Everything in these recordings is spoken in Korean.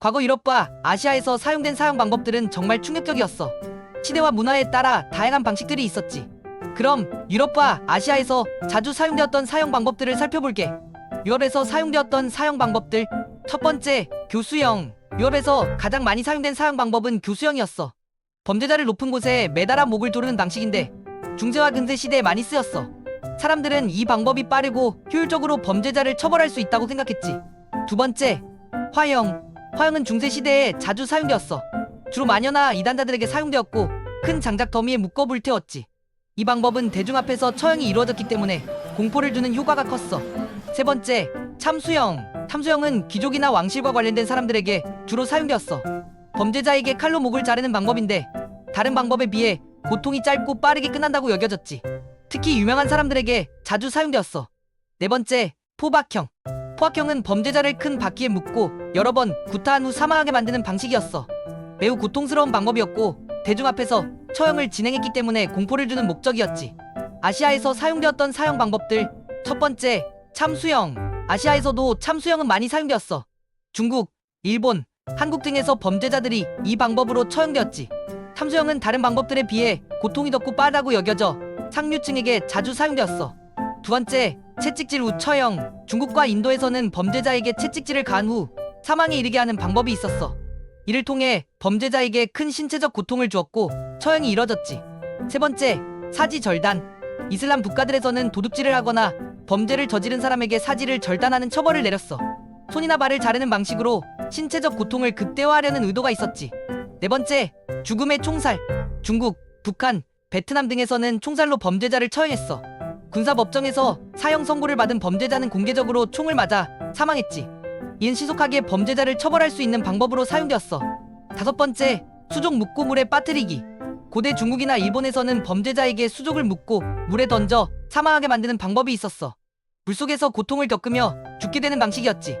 과거 유럽과 아시아에서 사용된 사용 방법들은 정말 충격적이었어. 시대와 문화에 따라 다양한 방식들이 있었지. 그럼 유럽과 아시아에서 자주 사용되었던 사용 방법들을 살펴볼게. 유럽에서 사용되었던 사용 방법들. 첫 번째, 교수형. 유럽에서 가장 많이 사용된 사용 방법은 교수형이었어. 범죄자를 높은 곳에 매달아 목을 조르는 방식인데 중세와 근세 시대에 많이 쓰였어. 사람들은 이 방법이 빠르고 효율적으로 범죄자를 처벌할 수 있다고 생각했지. 두 번째, 화형. 화형은 중세 시대에 자주 사용되었어. 주로 마녀나 이단자들에게 사용되었고 큰 장작 더미에 묶어 불태웠지. 이 방법은 대중 앞에서 처형이 이루어졌기 때문에 공포를 주는 효과가 컸어. 세 번째, 참수형. 참수형은 귀족이나 왕실과 관련된 사람들에게 주로 사용되었어. 범죄자에게 칼로 목을 자르는 방법인데 다른 방법에 비해 고통이 짧고 빠르게 끝난다고 여겨졌지. 특히 유명한 사람들에게 자주 사용되었어. 네 번째, 포박형. 포박형은 범죄자를 큰 바퀴에 묶고 여러 번 구타한 후 사망하게 만드는 방식이었어. 매우 고통스러운 방법이었고 대중 앞에서 처형을 진행했기 때문에 공포를 주는 목적이었지. 아시아에서 사용되었던 사형 방법들. 첫 번째, 참수형. 아시아에서도 참수형은 많이 사용되었어. 중국, 일본, 한국 등에서 범죄자들이 이 방법으로 처형되었지. 참수형은 다른 방법들에 비해 고통이 덥고 빠르다고 여겨져 상류층에게 자주 사용되었어. 두 번째, 채찍질 후 처형. 중국과 인도에서는 범죄자에게 채찍질을 가한 후 사망에 이르게 하는 방법이 있었어. 이를 통해 범죄자에게 큰 신체적 고통을 주었고 처형이 이뤄졌지. 세 번째, 사지 절단. 이슬람 국가들에서는 도둑질을 하거나 범죄를 저지른 사람에게 사지를 절단하는 처벌을 내렸어. 손이나 발을 자르는 방식으로 신체적 고통을 극대화하려는 의도가 있었지. 네 번째, 죽음의 총살. 중국, 북한, 베트남 등에서는 총살로 범죄자를 처형했어. 군사법정에서 사형 선고를 받은 범죄자는 공개적으로 총을 맞아 사망했지. 이는 시속하게 범죄자를 처벌할 수 있는 방법으로 사용되었어. 다섯 번째, 수족 묶고 물에 빠뜨리기. 고대 중국이나 일본에서는 범죄자에게 수족을 묶고 물에 던져 사망하게 만드는 방법이 있었어. 물속에서 고통을 겪으며 죽게 되는 방식이었지.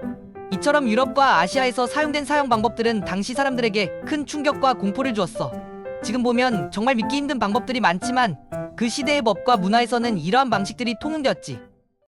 이처럼 유럽과 아시아에서 사용된 사용 방법들은 당시 사람들에게 큰 충격과 공포를 주었어. 지금 보면 정말 믿기 힘든 방법들이 많지만 그 시대의 법과 문화에서는 이러한 방식들이 통용되었지.